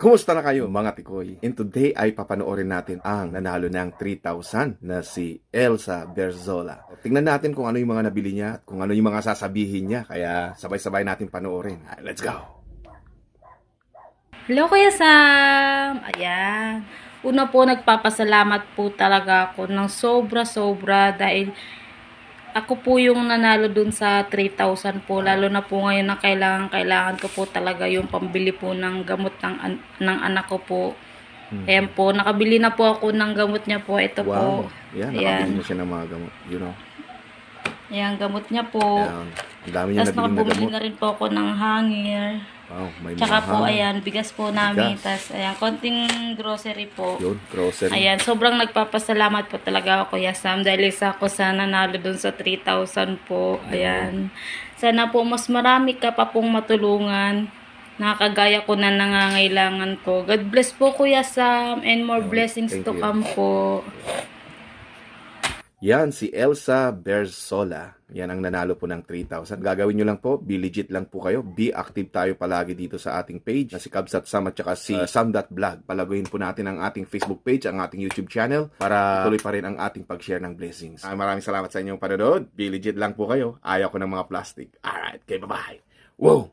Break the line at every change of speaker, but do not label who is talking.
Kumusta na kayo mga tikoy? And today ay papanoorin natin ang nanalo ng 3,000 na si Elsa Berzola. Tingnan natin kung ano yung mga nabili niya at kung ano yung mga sasabihin niya. Kaya sabay-sabay natin panoorin. Let's go!
Hello Kuya Sam! Ayan. Una po, nagpapasalamat po talaga ako ng sobra-sobra dahil ako po yung nanalo dun sa 3,000 po. Lalo na po ngayon na kailangan, kailangan ko po talaga yung pambili po ng gamot ng, an- ng anak ko po. Ayan po, nakabili na po ako ng gamot niya po. Ito
Wow!
po.
Yan,
Ayan.
nakabili mo siya ng mga gamot. You know?
Ayan, gamot niya po.
Ayan. Ang dami niya
Tapos
nabiling na
nakabumili
gamot.
na rin po ako ng hanger.
Wow, may
Tsaka
mga
po,
hangin.
ayan, bigas po namin.
Bigas.
Tapos, ayan, konting grocery po.
Yun, grocery.
Ayan, sobrang nagpapasalamat po talaga ako, Kuya Sam, dahil isa ako sa nanalo dun sa 3,000 po. Ayan. Sana po mas marami ka pa pong matulungan na kagaya ko na nangangailangan po. God bless po, Kuya Sam, and more blessings
thank
to
you.
come po.
Yan, si Elsa Berzola. Yan ang nanalo po ng 3,000. Gagawin nyo lang po, be legit lang po kayo. Be active tayo palagi dito sa ating page na si Kabsat Sam at saka si uh, Sam.vlog. Palaguin po natin ang ating Facebook page, ang ating YouTube channel para tuloy pa rin ang ating pag-share ng blessings. Ah, maraming salamat sa inyong panonood. Be legit lang po kayo. Ayaw ko ng mga plastic. Alright, okay, bye-bye. Wow!